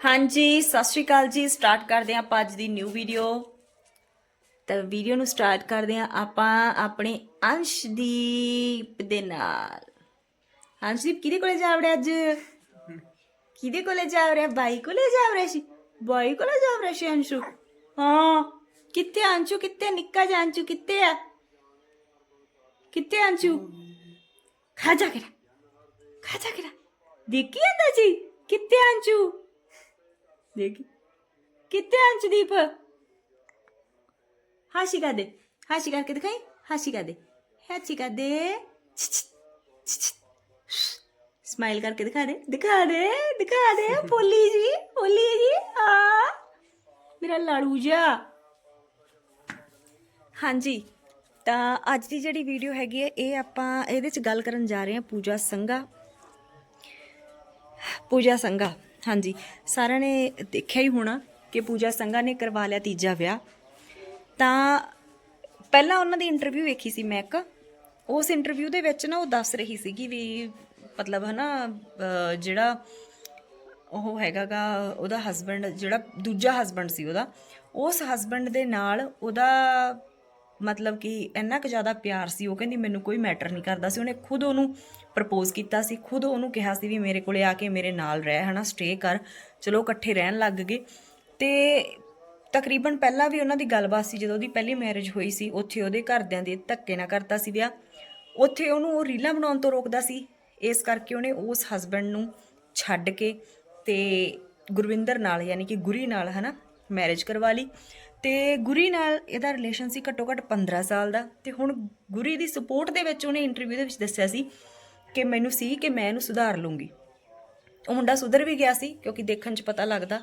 ਹਾਂਜੀ, ਸਤਿ ਸ਼੍ਰੀ ਅਕਾਲ ਜੀ। ਸਟਾਰਟ ਕਰਦੇ ਹਾਂ ਆਪਾਂ ਅੱਜ ਦੀ ਨਿਊ ਵੀਡੀਓ ਤਾਂ ਵੀਡੀਓ ਨੂੰ ਸਟਾਰਟ ਕਰਦੇ ਹਾਂ ਆਪਾਂ ਆਪਣੇ ਅੰਸ਼ਦੀਪ ਦੇ ਨਾਲ। ਅੰਸ਼ਦੀਪ, ਕਿਹਦੇ ਕੋਲੇ ਜਾ ਵੜਿਆ ਅੱਜ? ਕਿਹਦੇ ਕੋਲੇ ਜਾ ਰਿਹਾ ਬਾਈ ਕੋਲੇ ਜਾ ਰਿਹਾ ਸੀ? ਬਾਈ ਕੋਲੇ ਜਾ ਰਿਹਾ ਸੀ, ਅੰਸ਼ੂ? ਹਾਂ, ਕਿੱਥੇ ਆ ਅੰਸ਼ੂ? ਕਿੱਥੇ ਨਿੱਕਾ ਜਿਹਾ ਅੰਸ਼ੂ, ਕਿੱਥੇ ਆ? ਕਿੱਥੇ ਅੰਸ਼ੂ? ਖਾ ਜਾ ਕੇ ਖਾ ਜਾ ਕੇ ਦੇਖੀ ਆਂਦਾ ਜੀ? ਕਿੱਥੇ ਆ ਅੰਸ਼ੂ? ਦੇਖੀ। ਕਿੱਥੇ ਆ ਅੰਸ਼ਦੀਪ? ਹਾਸੀ ਕਰ ਦੇ। ਹਾਸੀ ਕਰਕੇ ਦਿਖਾਈ। ਹਾਸੀ ਕਰ ਦੇ। ਹਾਸੀ ਕਰ ਦੇ। ਸਮਾਈਲ ਕਰਕੇ ਦਿਖਾ ਦੇ। ਦਿਖਾ ਦੇ। ਦਿਖਾ ਦੇ। ਪੋਲੀ ਜੀ। ਪੋਲੀ ਜੀ। ਮੇਰਾ ਲਾੜੂ ਜਾ ਹਾਂਜੀ। ਤਾਂ ਅੱਜ ਦੀ ਜਿਹੜੀ ਵੀਡੀਓ ਹੈਗੀ ਹੈ, ਇਹ ਆਪਾਂ ਇਹਦੇ ਚ ਗੱਲ ਕਰਨ ਜਾ ਰਹੇ ਹਾਂ ਪੂਜਾ ਸੰਘਾ। ਪੂਜਾ ਸੰਘਾ। ਹਾਂਜੀ। ਸਾਰਿਆਂ ਨੇ ਦੇਖਿਆ ਹੀ ਹੋਣਾ ਕਿ ਪੂਜਾ ਸੰਘਾ ਨੇ ਕਰਵਾ ਲਿਆ ਤੀਜਾ ਵਿਆਹ। ਤਾਂ ਪਹਿਲਾਂ ਉਹਨਾਂ ਦੀ ਇੰਟਰਵਿਊ ਵੇਖੀ ਸੀ ਮੈਂ ਇੱਕ। ਉਸ ਇੰਟਰਵਿਊ ਦੇ ਵਿੱਚ ਨਾ ਉਹ ਦੱਸ ਰਹੀ ਸੀਗੀ ਵੀ ਮਤਲਬ ਹਨਾ, ਅਹ, ਜਿਹੜਾ ਉਹ ਹੈਗਾਗਾ, ਉਹਦਾ ਹਸਬੰਡ ਜਿਹੜਾ ਦੂਜਾ ਹਸਬੰਡ ਸੀ ਉਹਦਾ, ਉਸ ਹਸਬੰਡ ਦੇ ਨਾਲ ਉਹਦਾ ਮਤਲਬ ਕਿ ਇੰਨਾ ਕੁ ਜ਼ਿਆਦਾ ਪਿਆਰ ਸੀ, ਉਹ ਕਹਿੰਦੀ ਮੈਨੂੰ ਕੋਈ ਮੈਟਰ ਨਹੀਂ ਕਰਦਾ ਸੀ। ਉਹਨੇ ਖੁਦ ਉਹਨੂੰ ਪ੍ਰਪੋਜ਼ ਕੀਤਾ ਸੀ, ਖੁਦ ਉਹਨੂੰ ਕਿਹਾ ਸੀ ਵੀ ਮੇਰੇ ਕੋਲੇ ਆ ਕੇ ਮੇਰੇ ਨਾਲ ਰਹਿ, ਹਨਾ ਸਟੇ ਕਰ। ਚਲੋ ਇਕੱਠੇ ਰਹਿਣ ਲੱਗ ਗਏ। ਤੇ ਤਕਰੀਬਨ ਪਹਿਲਾਂ ਵੀ ਉਹਨਾਂ ਦੀ ਗੱਲਬਾਤ ਸੀ, ਜਦੋਂ ਉਹਦੀ ਪਹਿਲੀ ਮੈਰਿਜ ਹੋਈ ਸੀ, ਉੱਥੇ ਉਹਦੇ ਘਰਦਿਆਂ ਦੇ ਧੱਕੇ ਨਾ ਕਰਤਾ ਸੀ ਵਿਆਹ। ਉੱਥੇ ਉਹਨੂੰ ਉਹ ਰੀਲਾਂ ਬਣਾਉਣ ਤੋਂ ਰੋਕਦਾ ਸੀ। ਇਸ ਕਰਕੇ ਉਹਨੇ ਉਸ ਹਸਬੰਡ ਨੂੰ ਛੱਡ ਕੇ ਤੇ ਗੁਰਵਿੰਦਰ ਨਾਲ, ਯਾਨੀ ਕਿ ਗੁਰੀ ਨਾਲ, ਹਨਾ ਮੈਰਿਜ ਕਰਵਾ ਲਈ। ਤੇ ਗੁਰੀ ਨਾਲ ਇਹਦਾ ਰਿਲੇਸ਼ਨ ਸੀ ਘੱਟੋ ਘੱਟ 15 ਸਾਲ ਦਾ ਤੇ ਹੁਣ ਗੁਰੀ ਦੀ ਸਪੋਰਟ ਦੇ ਵਿੱਚ ਉਹਨੇ ਇੰਟਰਵਿਊ ਦੇ ਵਿੱਚ ਦੱਸਿਆ ਸੀ ਕਿ ਮੈਨੂੰ ਸੀ ਕਿ ਮੈਂ ਇਹਨੂੰ ਸੁਧਾਰ ਲੂੰਗੀ ਉਹ ਮੁੰਡਾ ਸੁਧਰ ਵੀ ਗਿਆ ਸੀ ਕਿਉਂਕਿ ਦੇਖਣ 'ਚ ਪਤਾ ਲੱਗਦਾ,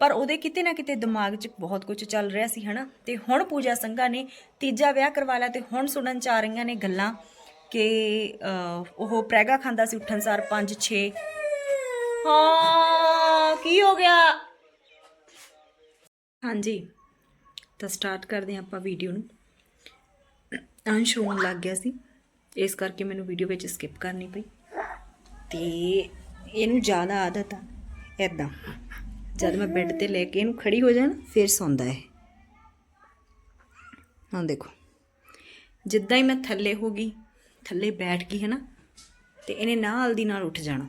ਪਰ ਉਹਦੇ ਕਿਤੇ ਨਾ ਕਿਤੇ ਦਿਮਾਗ 'ਚ ਬਹੁਤ ਕੁਝ ਚੱਲ ਰਿਹਾ ਸੀ, ਹਨਾ? ਤੇ ਹੁਣ ਪੂਜਾ ਸੰਘਾ ਨੇ ਤੀਜਾ ਵਿਆਹ ਕਰਵਾ ਲਿਆ ਤੇ ਹੁਣ ਸੁਣਨ 'ਚ ਆ ਰਹੀਆਂ ਨੇ ਗੱਲਾਂ ਕਿ ਉਹ ਪ੍ਰੈਗਾ ਖਾਂਦਾ ਸੀ ਉੱਠਣ ਸਾਰ 5 6 ਹਾਂ, ਕੀ ਹੋ ਗਿਆ? ਹਾਂਜੀ। ਤਾਂ ਸਟਾਰਟ ਕਰਦੇ ਹਾਂ ਆਪਾਂ ਵੀਡੀਓ ਨੂੰ। ਅੰਸ਼ ਹੋਣ ਲੱਗ ਗਿਆ ਸੀ। ਇਸ ਕਰਕੇ ਮੈਨੂੰ ਵੀਡੀਓ ਵਿੱਚ ਸਕਿਪ ਕਰਨੀ ਪਈ। ਤੇ ਇਹਨੂੰ ਜ਼ਿਆਦਾ ਆਦਤ ਆ ਐਦਾਂ ਜਦ ਮੈਂ ਬੈੱਡ ਤੇ ਲੈ ਕੇ ਇਹਨੂੰ ਖੜੀ ਹੋ ਜਾਣਾ ਫਿਰ ਸੌਂਦਾ ਹੈ ਹਾਂ ਦੇਖੋ। ਜਿੱਦਾਂ ਹੀ ਮੈਂ ਥੱਲੇ ਹੋ ਗਈ, ਥੱਲੇ ਬੈਠ ਗਈ ਹੈ ਨਾ ਤੇ ਇਹਨੇ ਨਾਲ ਦੀ ਨਾਲ ਉੱਠ ਜਾਣਾ।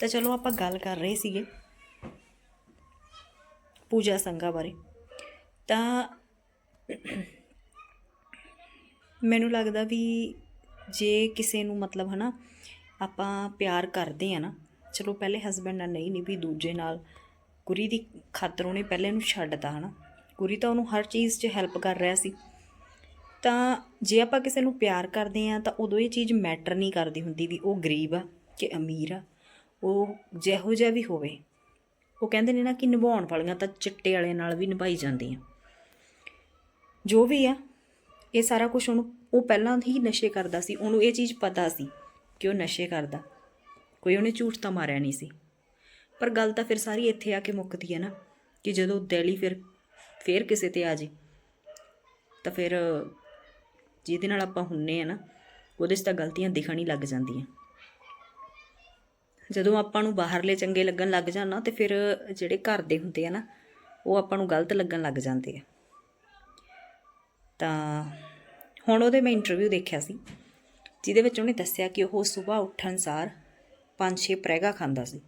ਤਾਂ ਚਲੋ ਆਪਾਂ ਗੱਲ ਕਰ ਰਹੇ ਸੀਗੇ। ਪੂਜਾ ਸੰਗਾ ਬਾਰੇ। ਤਾਂ ਮੈਨੂੰ ਲੱਗਦਾ ਵੀ ਜੇ ਕਿਸੇ ਨੂੰ ਮਤਲਬ ਹਨਾ ਆਪਾਂ ਪਿਆਰ ਕਰਦੇ ਆ ਨਾ, ਚਲੋ ਪਹਿਲੇ ਹਸਬੰਡ ਨਾਲ ਨਹੀਂ ਨਹੀਂ ਵੀ ਦੂਜੇ ਨਾਲ। ਗੁਰੀ ਦੀ ਖਾਤਰ ਉਹਨੇ ਪਹਿਲੇ ਨੂੰ ਛੱਡਤਾ ਹਨਾ। ਗੁਰੀ ਤਾਂ ਉਹਨੂੰ ਹਰ ਚੀਜ਼ 'ਚ ਹੈਲਪ ਕਰ ਰਿਹਾ ਸੀ। ਤਾਂ ਜੇ ਆਪਾਂ ਕਿਸੇ ਨੂੰ ਪਿਆਰ ਕਰਦੇ ਆ ਤਾਂ ਉਦੋਂ ਇਹ ਚੀਜ਼ ਮੈਟਰ ਨਹੀਂ ਕਰਦੀ ਹੁੰਦੀ ਵੀ ਉਹ ਗਰੀਬ ਆ ਕਿ ਅਮੀਰ ਆ। ਉਹ ਜਿਹੋ ਜਿਹਾ ਵੀ ਹੋਵੇ। ਉਹ ਕਹਿੰਦੇ ਨੇ ਨਾ ਕਿ ਨਿਭਾਉਣ ਵਾਲੀਆਂ ਤਾਂ ਚਿੱਟੇ ਵਾਲੇ ਨਾਲ ਵੀ ਨਿਭਾਈ ਜਾਂਦੀਆਂ। ਜੋ ਵੀ ਆ, ਇਹ ਸਾਰਾ ਕੁਝ ਉਹਨੂੰ, ਉਹ ਪਹਿਲਾਂ ਹੀ ਨਸ਼ੇ ਕਰਦਾ ਸੀ, ਉਹਨੂੰ ਇਹ ਚੀਜ਼ ਪਤਾ ਸੀ ਕਿ ਉਹ ਨਸ਼ੇ ਕਰਦਾ। ਕੋਈ ਉਹਨੇ ਝੂਠ ਤਾਂ ਮਾਰਿਆ ਨਹੀਂ ਸੀ। ਪਰ ਗੱਲ ਤਾਂ ਫਿਰ ਸਾਰੀ ਇੱਥੇ ਆ ਕੇ ਮੁੱਕਦੀ ਹੈ ਨਾ, ਕਿ ਜਦੋਂ ਦਿਲੀ ਫਿਰ, ਫੇਰ ਕਿਸੇ ਤੇ ਆ ਜੇ, ਤਾਂ ਫਿਰ ਜਿਹਦੇ ਨਾਲ ਆਪਾਂ ਹੁੰਨੇ ਆ ਨਾ, ਉਹਦੇ 'ਚ ਤਾਂ ਗਲਤੀਆਂ ਦਿਖਣ ਹੀ ਲੱਗ ਜਾਂਦੀਆਂ। ਜਦੋਂ ਆਪਾਂ ਨੂੰ ਬਾਹਰਲੇ ਚੰਗੇ ਲੱਗਣ ਲੱਗ ਜਾਣ ਨਾ, ਤੇ ਫਿਰ ਜਿਹੜੇ ਘਰ ਦੇ ਹੁੰਦੇ ਆ ਨਾ, ਉਹ ਆਪਾਂ ਨੂੰ ਗਲਤ ਲੱਗਣ ਲੱਗ ਜਾਂਦੇ ਆ। ਤਾਂ ਹੁਣ ਉਹਦੇ ਮੈਂ ਇੰਟਰਵਿਊ ਦੇਖਿਆ ਸੀ, ਜਿਹਦੇ ਵਿੱਚ ਉਹਨੇ ਦੱਸਿਆ ਕਿ ਉਹ ਸਵੇਰ ਉੱਠਣ ਸਾਰ ਪੰਜ ਛੇ ਪ੍ਰੈਗਾ ਖਾਂਦਾ ਸੀ।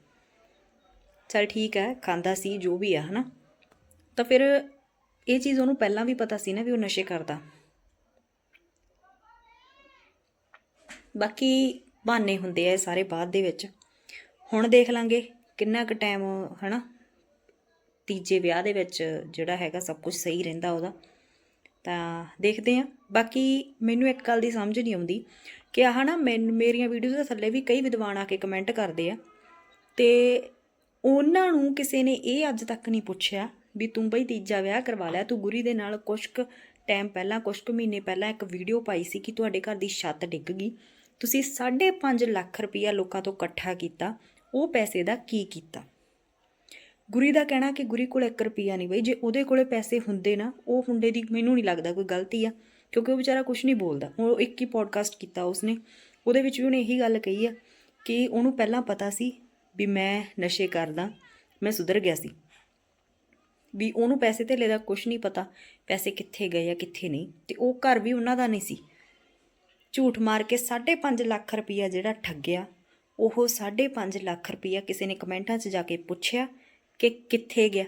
ਚਲ ਠੀਕ ਹੈ, ਖਾਂਦਾ ਸੀ, ਜੋ ਵੀ ਆ, ਹਨਾ? ਤਾਂ ਫਿਰ ਇਹ ਚੀਜ਼ ਉਹਨੂੰ ਪਹਿਲਾਂ ਵੀ ਪਤਾ ਸੀ ਨਾ ਵੀ ਉਹ ਨਸ਼ੇ ਕਰਦਾ। ਬਾਕੀ ਬਹਾਨੇ ਹੁੰਦੇ ਆ ਇਹ ਸਾਰੇ ਬਾਅਦ ਦੇ ਵਿੱਚ। ਹੁਣ ਦੇਖ ਲਾਂਗੇ ਕਿੰਨਾ ਕੁ ਟਾਈਮ ਹਨਾ? ਤੀਜੇ ਵਿਆਹ ਦੇ ਵਿੱਚ ਜਿਹੜਾ ਹੈਗਾ ਸਭ ਕੁਝ ਸਹੀ ਰਹਿੰਦਾ ਉਹਦਾ। ਤਾਂ ਦੇਖਦੇ ਆ ਬਾਕੀ ਮੈਨੂੰ ਇੱਕ ਗੱਲ ਦੀ ਸਮਝ ਨਹੀਂ ਆਉਂਦੀ ਕਿ ਆਹ ਨਾ ਮੈਨੂੰ, ਮੇਰੀਆਂ ਵੀਡੀਓਜ਼ ਦੇ ਥੱਲੇ ਵੀ ਕਈ ਵਿਦਵਾਨ ਆ ਕੇ ਕਮੈਂਟ ਕਰਦੇ ਆ ਤੇ ਉਹਨਾਂ ਨੂੰ ਕਿਸੇ ਨੇ ਇਹ ਅੱਜ ਤੱਕ ਨਹੀਂ ਪੁੱਛਿਆ ਵੀ ਤੂੰ ਬਈ ਤੀਜਾ ਵਿਆਹ ਕਰਵਾ ਲਿਆ, ਤੂੰ ਗੁਰੀ ਦੇ ਨਾਲ ਕੁਛ ਕੁ ਟਾਈਮ ਪਹਿਲਾਂ, ਕੁਛ ਕੁ ਮਹੀਨੇ ਪਹਿਲਾਂ ਇੱਕ ਵੀਡੀਓ ਪਾਈ ਸੀ ਕਿ ਤੁਹਾਡੇ ਘਰ ਦੀ ਛੱਤ ਡਿੱਗ ਗਈ। ਤੁਸੀਂ 5.5 ਲੱਖ ਰੁਪਈਆ ਲੋਕਾਂ ਤੋਂ ਇਕੱਠਾ ਕੀਤਾ, ਉਹ ਪੈਸੇ ਦਾ ਕੀ ਕੀਤਾ? ਗੁਰੀ ਦਾ ਕਹਿਣਾ ਕਿ ਗੁਰੀ ਕੋਲ 1 ਰੁਪਿਆ ਨਹੀਂ ਬਈ, ਜੇ ਉਹਦੇ ਕੋਲੇ ਪੈਸੇ ਹੁੰਦੇ ਨਾ, ਉਹ ਮੁੰਡੇ ਦੀ ਮੈਨੂੰ ਨਹੀਂ ਲੱਗਦਾ ਕੋਈ ਗਲਤੀ ਆ, ਕਿਉਂਕਿ ਉਹ ਵਿਚਾਰਾ ਕੁਝ ਨਹੀਂ ਬੋਲਦਾ। ਉਹ ਇੱਕ ਹੀ ਪੋਡਕਾਸਟ ਕੀਤਾ ਉਸਨੇ, ਉਹਦੇ ਵਿੱਚ ਵੀ ਉਹਨੇ ਇਹੀ ਗੱਲ ਕਹੀ ਆ ਕਿ ਉਹਨੂੰ ਪਹਿਲਾਂ ਪਤਾ ਸੀ ਵੀ ਮੈਂ ਨਸ਼ੇ ਕਰਦਾ, ਮੈਂ ਸੁਧਰ ਗਿਆ ਸੀ। ਵੀ ਉਹਨੂੰ ਪੈਸੇ ਧੇਲੇ ਦਾ ਕੁਝ ਨਹੀਂ ਪਤਾ, ਪੈਸੇ ਕਿੱਥੇ ਗਏ ਆ, ਕਿੱਥੇ ਨਹੀਂ, ਤੇ ਉਹ ਘਰ ਵੀ ਉਹਨਾਂ ਦਾ ਨਹੀਂ ਸੀ। ਝੂਠ ਮਾਰ ਕੇ 5.5 ਲੱਖ ਰੁਪਈਆ ਜਿਹੜਾ ਠੱਗਿਆ, ਉਹ 5.5 ਲੱਖ ਰੁਪਈਆ ਕਿਸੇ ਨੇ ਕਮੈਂਟਾਂ 'ਚ ਜਾ ਕੇ ਪੁੱਛਿਆ ਕਿ ਕਿੱਥੇ ਗਿਆ?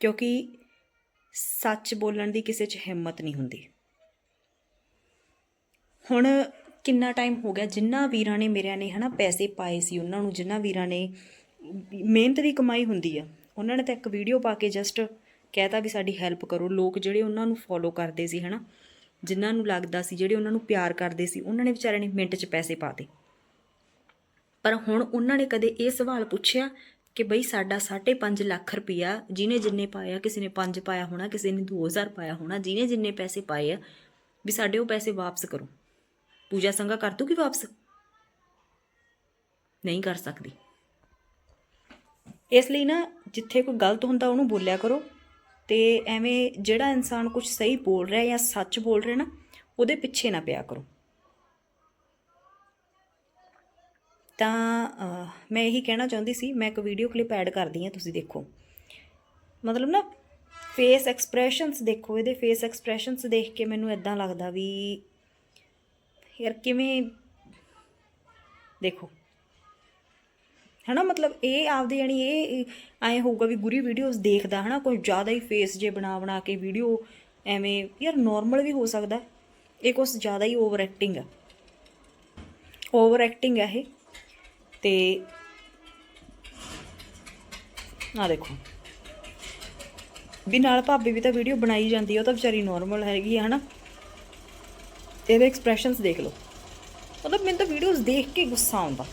ਕਿਉਂਕਿ ਸੱਚ ਬੋਲਣ ਦੀ ਕਿਸੇ 'ਚ ਹਿੰਮਤ ਨਹੀਂ ਹੁੰਦੀ। ਹੁਣ ਕਿੰਨਾ ਟਾਈਮ ਹੋ ਗਿਆ? ਜਿੰਨਾ ਵੀਰਾਂ ਨੇ ਮੇਰਿਆਂ ਨੇ ਹਨਾ ਪੈਸੇ ਪਾਏ ਸੀ, ਉਹਨਾਂ ਨੂੰ ਜਿੰਨਾ ਵੀਰਾਂ ਨੇ ਮਿਹਨਤ ਦੀ ਕਮਾਈ ਹੁੰਦੀ ਆ, ਉਹਨਾਂ ਨੇ ਤਾਂ ਇੱਕ ਵੀਡੀਓ ਪਾ ਕੇ ਜਸਟ ਕਹਿਤਾ ਵੀ ਸਾਡੀ ਹੈਲਪ ਕਰੋ। ਲੋਕ ਜਿਹੜੇ ਉਹਨਾਂ ਨੂੰ ਫੋਲੋ ਕਰਦੇ ਸੀ ਹਨਾ, ਜਿਨ੍ਹਾਂ ਨੂੰ ਲੱਗਦਾ ਸੀ, ਜਿਹੜੇ ਉਹਨਾਂ ਨੂੰ ਪਿਆਰ ਕਰਦੇ ਸੀ, ਉਹਨਾਂ ਨੇ ਵਿਚਾਰਿਆਂ ਨੇ ਮਿੰਟ 'ਚ ਪੈਸੇ ਪਾਤੇ ਪਰ ਹੁਣ ਉਹਨਾਂ ਨੇ ਕਦੇ ਇਹ ਸਵਾਲ ਪੁੱਛਿਆ ਕਿ ਬਈ ਸਾਡਾ 5.5 ਲੱਖ ਰੁਪਇਆ ਜਿਹਨੇ ਜਿੰਨੇ ਪਾਇਆ ਕਿਸੇ ਨੇ 5 ਪਾਇਆ ਹੋਣਾ, ਕਿਸੇ ਨੇ 2000 ਪਾਇਆ ਹੋਣਾ, ਜਿਹਨੇ ਜਿੰਨੇ ਪੈਸੇ ਪਾਏ ਆ, ਵੀ ਸਾਡੇ ਉਹ ਪੈਸੇ ਵਾਪਸ ਕਰੋ। ਪੂਜਾ ਸੰਗਾ ਕਰ ਦੂਗੀ ਵਾਪਸ? ਨਹੀਂ ਕਰ ਸਕਦੀ। ਇਸ ਲਈ ਨਾ ਜਿੱਥੇ ਕੋਈ ਗਲਤ ਹੁੰਦਾ ਉਹਨੂੰ ਬੋਲਿਆ ਕਰੋ ਤੇ ਐਵੇਂ ਜਿਹੜਾ ਇਨਸਾਨ ਕੁਝ ਸਹੀ ਬੋਲ ਰਿਹਾ ਜਾਂ ਸੱਚ ਬੋਲ ਰਿਹਾ ਨਾ, ਉਹਦੇ ਪਿੱਛੇ ਨਾ ਪਿਆ ਕਰੋ। ਤਾਂ ਮੈਂ ਇਹੀ ਕਹਿਣਾ ਚਾਹੁੰਦੀ ਸੀ, ਮੈਂ ਇੱਕ ਵੀਡੀਓ ਕਲਿੱਪ ਐਡ ਕਰਦੀ ਹਾਂ, ਤੁਸੀਂ ਦੇਖੋ। ਮਤਲਬ ਨਾ ਫੇਸ ਐਕਸਪ੍ਰੈਸ਼ਨਸ ਦੇਖੋ, ਇਹਦੇ ਫੇਸ ਐਕਸਪ੍ਰੈਸ਼ਨਸ ਦੇਖ ਕੇ ਮੈਨੂੰ ਇਦਾਂ ਲੱਗਦਾ ਵੀ, ਯਾਰ ਕਿਵੇਂ, ਦੇਖੋ। ਹਨਾ, ਮਤਲਬ ਇਹ ਆਪਦੇ ਜਾਨੀ ਇਹ ਐ ਹੋਊਗਾ ਵੀ ਗੁਰੀ ਵੀਡੀਓਜ਼ ਦੇਖਦਾ, ਹਨਾ, ਕੋਈ ਜ਼ਿਆਦਾ ਹੀ ਫੇਸ ਜੇ ਬਣਾ ਬਣਾ ਕੇ ਵੀਡੀਓ ਐਵੇਂ, ਯਾਰ ਨਾਰਮਲ ਵੀ ਹੋ ਸਕਦਾ। ਇਹ ਕੁਛ ਜ਼ਿਆਦਾ ਹੀ ਓਵਰ ਐਕਟਿੰਗ ਹੈ ਓਵਰ ਐਕਟਿੰਗ ਹੈ ਇਹ। ਤੇ ਆ ਦੇਖੋ। ਵੀ ਨਾਲ ਭਾਬੀ ਵੀ ਤਾਂ ਵੀਡੀਓ ਬਣਾਈ ਜਾਂਦੀ ਹੈ ਉਹ ਤਾਂ ਵਿਚਾਰੀ ਨਾਰਮਲ ਹੈਗੀ ਹੈ ਹਨਾ? ਇਹਦੇ ਐਕਸਪ੍ਰੈਸ਼ਨਸ ਦੇਖ ਲਓ। ਮਤਲਬ ਮੈਨੂੰ ਤਾਂ ਵੀਡੀਓਜ਼ ਦੇਖ ਕੇ ਗੁੱਸਾ ਆਉਂਦਾ।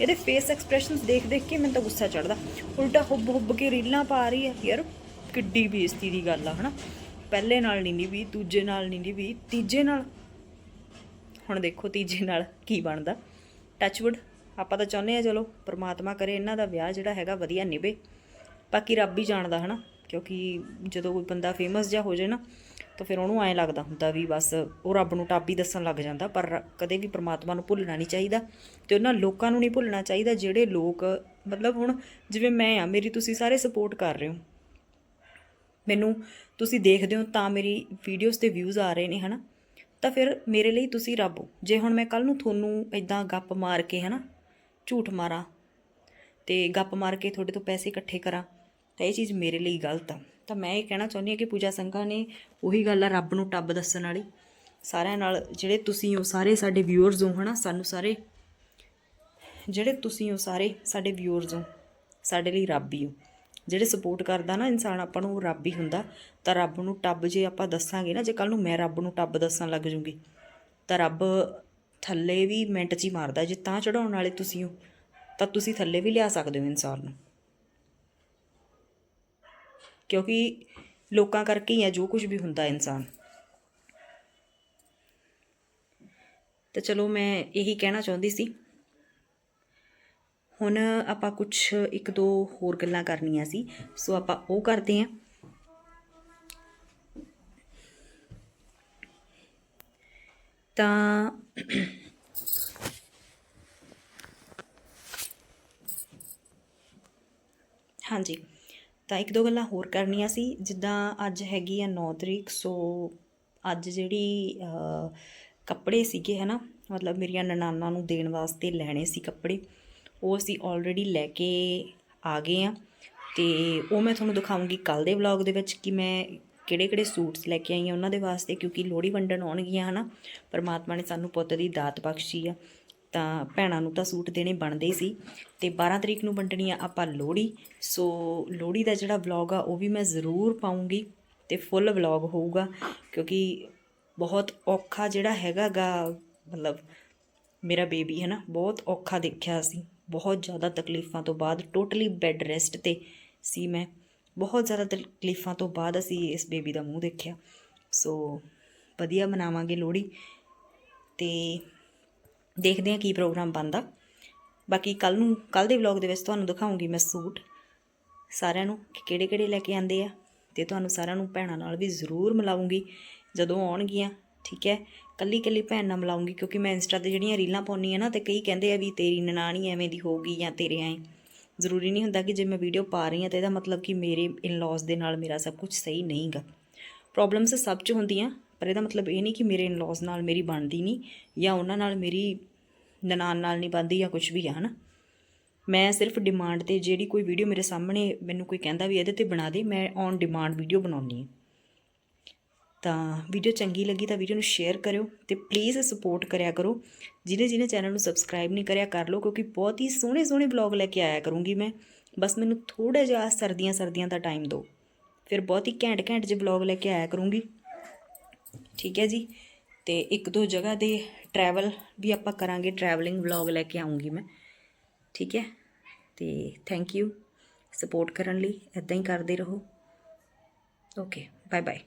ਇਹਦੇ ਫੇਸ ਐਕਸਪ੍ਰੈਸ਼ਨਸ ਦੇਖ ਦੇਖ ਕੇ ਮੈਨੂੰ ਤਾਂ ਗੁੱਸਾ ਚੜਦਾ ਉਲਟਾ ਹੁੱਬ ਹੁੱਬ ਕੇ ਰੀਲਾਂ ਪਾ ਰਹੀ ਹੈ ਯਾਰ, ਕਿੱਡੀ ਬੇਇੱਜ਼ਤੀ ਦੀ ਗੱਲ ਆ, ਹਨਾ? ਪਹਿਲੇ ਨਾਲ ਨਹੀਂ ਵੀ, ਦੂਜੇ ਨਾਲ ਨਹੀਂ ਨਿਭੀ ਤੀਜੇ ਨਾਲ? ਹੁਣ ਦੇਖੋ ਤੀਜੇ ਨਾਲ ਕੀ ਬਣਦਾ। ਟੱਚਵੁੱਡ ਆਪਾਂ ਤਾਂ ਚਾਹੁੰਦੇ ਆ ਚਲੋ ਪ੍ਰਮਾਤਮਾ ਕਰੇ, ਇਹਨਾਂ ਦਾ ਵਿਆਹ ਜਿਹੜਾ ਹੈਗਾ ਵਧੀਆ ਨਿਭੇ। ਬਾਕੀ ਰੱਬ ਹੀ ਜਾਣਦਾ ਹਨਾ, ਕਿਉਂਕਿ ਜਦੋਂ ਕੋਈ ਬੰਦਾ ਫੇਮਸ ਜਿਹਾ ਹੋ ਜਾਏ ਨਾ, ਤਾਂ ਫਿਰ ਉਹਨੂੰ ਐਂ ਲੱਗਦਾ ਹੁੰਦਾ ਵੀ ਬਸ ਉਹ ਰੱਬ ਨੂੰ ਟਾਬੀ ਦੱਸਣ ਲੱਗ ਜਾਂਦਾ, ਪਰ ਰ- ਕਦੇ ਵੀ ਪ੍ਰਮਾਤਮਾ ਨੂੰ ਭੁੱਲਣਾ ਨਹੀਂ ਚਾਹੀਦਾ ਤੇ ਉਹਨਾਂ ਲੋਕਾਂ ਨੂੰ ਨਹੀਂ ਭੁੱਲਣਾ ਚਾਹੀਦਾ ਜਿਹੜੇ ਲੋਕ, ਮਤਲਬ ਹੁਣ ਜਿਵੇਂ ਮੈਂ ਆ, ਮੇਰੀ ਤੁਸੀਂ ਸਾਰੇ ਸਪੋਰਟ ਕਰ ਰਹੇ ਹੋ। ਮੈਨੂੰ ਤੁਸੀਂ ਦੇਖਦੇ ਹੋ ਤਾਂ ਮੇਰੀ ਵੀਡੀਓਜ਼ ਤੇ ਵਿਊਜ਼ ਆ ਰਹੇ ਨੇ ਹਨਾ, ਤਾਂ ਫਿਰ ਮੇਰੇ ਲਈ ਤੁਸੀਂ ਰੱਬ ਹੋ। ਜੇ ਹੁਣ ਮੈਂ ਕੱਲ ਨੂੰ ਤੁਹਾਨੂੰ ਇਦਾਂ ਗੱਪ ਮਾਰ ਕੇ ਹਨਾ ਝੂਠ ਮਾਰਾਂ ਤੇ ਗੱਪ ਮਾਰ ਕੇ ਤੁਹਾਡੇ ਤੋਂ ਪੈਸੇ ਇਕੱਠੇ ਕਰਾਂ, ਤਾਂ ਇਹ ਚੀਜ਼ ਮੇਰੇ ਲਈ ਗਲਤ ਆ। ਤਾਂ ਮੈਂ ਇਹ ਕਹਿਣਾ ਚਾਹੁੰਦੀ ਹਾਂ ਕਿ ਪੂਜਾ ਸੰਘਾ ਨੇ ਉਹੀ ਗੱਲ ਆ, ਰੱਬ ਨੂੰ ਟੱਬ ਦੱਸਣ ਵਾਲੀ। ਸਾਰਿਆਂ ਨਾਲ ਜਿਹੜੇ ਤੁਸੀਂ ਹੋ, ਸਾਰੇ ਸਾਡੇ ਵਿਊਅਰਸ ਹੋ, ਹਨਾ, ਸਾਨੂੰ ਸਾਰੇ, ਜਿਹੜੇ ਤੁਸੀਂ ਹੋ, ਸਾਰੇ ਸਾਡੇ ਵਿਊਅਰਸ ਹੋ, ਸਾਡੇ ਲਈ ਰੱਬ ਹੀ ਹੋ। ਜਿਹੜੇ ਸਪੋਰਟ ਕਰਦਾ ਨਾ ਇਨਸਾਨ, ਆਪਾਂ ਨੂੰ ਰੱਬ ਹੀ ਹੁੰਦਾ। ਤਾਂ ਰੱਬ ਨੂੰ ਟੱਬ ਜੇ ਆਪਾਂ ਦੱਸਾਂਗੇ ਨਾ, ਜੇ ਕੱਲ ਨੂੰ ਮੈਂ ਰੱਬ ਨੂੰ ਟੱਬ ਦੱਸਣ ਲੱਗ ਜੂੰਗੀ, ਤਾਂ ਰੱਬ ਥੱਲੇ ਵੀ ਮਿੰਟ 'ਚ ਹੀ ਮਾਰਦਾ, ਜੇ ਤਾਂ ਚੜਾਉਣ ਵਾਲੇ ਤੁਸੀਂ ਹੋ, ਤਾਂ ਤੁਸੀਂ ਥੱਲੇ ਵੀ ਲਿਆ ਸਕਦੇ ਹੋ ਇਨਸਾਨ ਨੂੰ। ਕਿਉਂਕਿ ਲੋਕਾਂ ਕਰਕੇ ਹੀ ਹੈ ਜੋ ਕੁਝ ਵੀ ਹੁੰਦਾ ਇਨਸਾਨ। ਤਾਂ ਚਲੋ ਮੈਂ ਇਹੀ ਕਹਿਣਾ ਚਾਹੁੰਦੀ ਸੀ। ਹੁਣ ਆਪਾਂ ਕੁਝ ਇੱਕ ਦੋ ਹੋਰ ਗੱਲਾਂ ਕਰਨੀਆਂ ਸੀ, ਸੋ ਆਪਾਂ ਉਹ ਕਰਦੇ ਹਾਂ। ਤਾਂ ਹਾਂਜੀ, ਤਾਂ ਇੱਕ ਦੋ ਗੱਲਾਂ ਹੋਰ ਕਰਨੀਆਂ ਸੀ, ਜਿੱਦਾਂ ਅੱਜ ਹੈਗੀ ਆ 9 ਤਰੀਕ, ਸੋ ਅੱਜ ਜਿਹੜੀ ਕੱਪੜੇ ਸੀਗੇ, ਹਨਾ, ਮਤਲਬ ਮੇਰੀਆਂ ਨਨਾਨਾਂ ਨੂੰ ਦੇਣ ਵਾਸਤੇ ਲੈਣੇ ਸੀ ਕੱਪੜੇ, ਉਹ ਅਸੀਂ ਆਲਰੇਡੀ ਲੈ ਕੇ ਆ ਗਏ ਆ, ਤੇ ਉਹ ਮੈਂ ਤੁਹਾਨੂੰ ਦਿਖਾਉਂਗੀ ਕੱਲ ਦੇ ਵਲੌਗ ਦੇ ਵਿੱਚ ਕਿ ਮੈਂ ਕਿਹੜੇ ਕਿਹੜੇ ਸੂਟਸ ਲੈ ਕੇ ਆਈ ਆ ਉਹਨਾਂ ਦੇ ਵਾਸਤੇ ਕਿਉਂਕਿ ਲੋਹੜੀ ਵੰਡਣ ਆਉਣਗੀਆਂ, ਹਨਾ। ਪਰਮਾਤਮਾ ਨੇ ਸਾਨੂੰ ਪੁੱਤ ਦੀ ਦਾਤ ਬਖਸ਼ੀ ਆ। ਤਾਂ ਭੈਣਾਂ ਨੂੰ ਤਾਂ ਸੂਟ ਦੇਣੇ ਬਣਦੇ ਸੀ। ਤੇ 12 ਤਰੀਕ ਨੂੰ ਵੰਡਣੀ ਆ ਆਪਾਂ ਲੋਹੜੀ। ਸੋ ਲੋਹੜੀ ਦਾ ਜਿਹੜਾ ਵਲੌਗ ਆ, ਉਹ ਵੀ ਮੈਂ ਜ਼ਰੂਰ ਪਾਉਂਗੀ ਤੇ ਫੁੱਲ ਵਲੌਗ ਹੋਊਗਾ ਕਿਉਂਕਿ ਬਹੁਤ ਔਖਾ ਜਿਹੜਾ ਹੈਗਾਗਾ, ਮਤਲਬ ਮੇਰਾ ਬੇਬੀ ਹੈ ਨਾ ਬਹੁਤ ਔਖਾ ਦੇਖਿਆ ਸੀ ਬਹੁਤ ਜ਼ਿਆਦਾ ਤਕਲੀਫਾਂ ਤੋਂ ਬਾਅਦ, ਟੋਟਲੀ ਬੈੱਡ ਰੈਸਟ ਤੇ ਸੀ ਮੈਂ। ਬਹੁਤ ਜ਼ਿਆਦਾ ਤਕਲੀਫਾਂ ਤੋਂ ਬਾਅਦ ਅਸੀਂ ਇਸ ਬੇਬੀ ਦਾ ਮੂੰਹ ਦੇਖਿਆ। ਸੋ ਵਧੀਆ ਮਨਾਵਾਂਗੇ ਲੋਹੜੀ ਤੇ ਦੇਖਦੇ ਹਾਂ ਕੀ ਪ੍ਰੋਗਰਾਮ ਬਣਦਾ। ਬਾਕੀ ਕੱਲ ਨੂੰ ਕੱਲ ਦੇ ਵਲੌਗ ਦੇ ਵਿੱਚ ਤੁਹਾਨੂੰ ਦਿਖਾਉਂਗੀ ਮੈਂ ਸੂਟ ਸਾਰਿਆਂ ਨੂੰ ਕਿ ਕਿਹੜੇ ਕਿਹੜੇ ਲੈ ਕੇ ਆਂਦੇ ਆ ਤੇ ਤੁਹਾਨੂੰ ਸਾਰਿਆਂ ਨੂੰ ਭੈਣਾਂ ਨਾਲ ਵੀ ਜ਼ਰੂਰ ਮਿਲਾਉਂਗੀ ਜਦੋਂ ਆਉਣਗੀਆਂ, ਠੀਕ ਹੈ? ਕੱਲੀ ਕੱਲੀ ਭੈਣ ਨਾਲ ਮਿਲਾਉਂਗੀ ਕਿਉਂਕਿ ਮੈਂ ਇੰਸਟਾ ਤੇ ਜਿਹੜੀਆਂ ਰੀਲਾਂ ਪਾਉਂਦੀ ਆ ਨਾ ਤੇ ਕਈ ਕਹਿੰਦੇ ਆ ਵੀ ਤੇਰੀ ਨਨਾਣੀ ਐਵੇਂ ਦੀ ਹੋਊਗੀ ਜਾਂ ਤੇਰੇ ਐਂ। ਜ਼ਰੂਰੀ ਨਹੀਂ ਹੁੰਦਾ ਕਿ ਜੇ ਮੈਂ ਵੀਡੀਓ ਪਾ ਰਹੀ ਹਾਂ ਤਾਂ ਇਹਦਾ ਮਤਲਬ ਕਿ ਮੇਰੇ ਇਨ-ਲॉज ਦੇ ਨਾਲ ਮੇਰਾ ਸਭ ਕੁਝ ਸਹੀ ਨਹੀਂਗਾ। ਪ੍ਰੋਬਲਮਸ ਸਭ 'ਚ ਹੁੰਦੀਆਂ, ਪਰ ਇਹਦਾ ਮਤਲਬ ਇਹ ਨਹੀਂ ਕਿ ਮੇਰੇ ਇਨ-ਲॉज ਨਾਲ ਮੇਰੀ ਬਣਦੀ ਨਹੀਂ ਜਾਂ ਉਹਨਾਂ ਨਾਲ ਮੇਰੀ ਨਨਾਣ ਨਾਲ ਨਹੀਂ ਬਣਦੀ ਜਾਂ ਕੁਝ ਵੀ ਆ, ਹਨਾ। ਮੈਂ ਸਿਰਫ ਡਿਮਾਂਡ ਤੇ ਜਿਹੜੀ ਕੋਈ ਵੀਡੀਓ ਮੇਰੇ ਸਾਹਮਣੇ ਮੈਨੂੰ ਕੋਈ ਕਹਿੰਦਾ ਵੀ ਇਹਦੇ ਤੇ ਬਣਾ ਦੇ, ਮੈਂ ਔਨ ਡਿਮਾਂਡ ਵੀਡੀਓ ਬਣਾਉਣੀ ਹੈ। ਤਾਂ ਵੀਡੀਓ ਚੰਗੀ ਲੱਗੀ ਤਾਂ ਵੀਡੀਓ ਨੂੰ ਸ਼ੇਅਰ ਕਰਿਓ ਤੇ ਪਲੀਜ਼ ਸਪੋਰਟ ਕਰਿਆ ਕਰੋ। ਜਿਹਨੇ ਜਿਹਨੇ ਚੈਨਲ ਨੂੰ ਸਬਸਕ੍ਰਾਈਬ ਨਹੀਂ ਕਰਿਆ ਕਰ ਲਓ ਕਿਉਂਕਿ ਬਹੁਤ ਹੀ ਸੋਹਣੇ ਸੋਹਣੇ ਵਲੌਗ ਲੈ ਕੇ ਆਇਆ ਕਰੂੰਗੀ ਮੈਂ। ਬਸ ਮੈਨੂੰ ਥੋੜਾ ਜਿਹਾ ਸਰਦੀਆਂ ਸਰਦੀਆਂ ਦਾ ਟਾਈਮ ਦਿਓ। ਫਿਰ ਬਹੁਤ ਹੀ ਘੈਂਟ ਘੈਂਟ ਜਿਹੇ ਵਲੌਗ ਲੈ ਕੇ ਆਇਆ ਕਰੂੰਗੀ। ਠੀਕ ਹੈ ਜੀ? ਤੇ ਇੱਕ ਦੋ ਜਗ੍ਹਾ ਦੇ ਟਰੈਵਲ ਵੀ ਆਪਾਂ ਕਰਾਂਗੇ ਟਰੈਵਲਿੰਗ ਵਲੌਗ ਲੈ ਕੇ ਆਉਂਗੀ ਮੈਂ। ਠੀਕ ਹੈ? ਤੇ ਥੈਂਕ ਯੂ ਸਪੋਰਟ ਕਰਨ ਲਈ। ਇਦਾਂ ਹੀ ਕਰਦੇ ਰਹੋ। Okay bye bye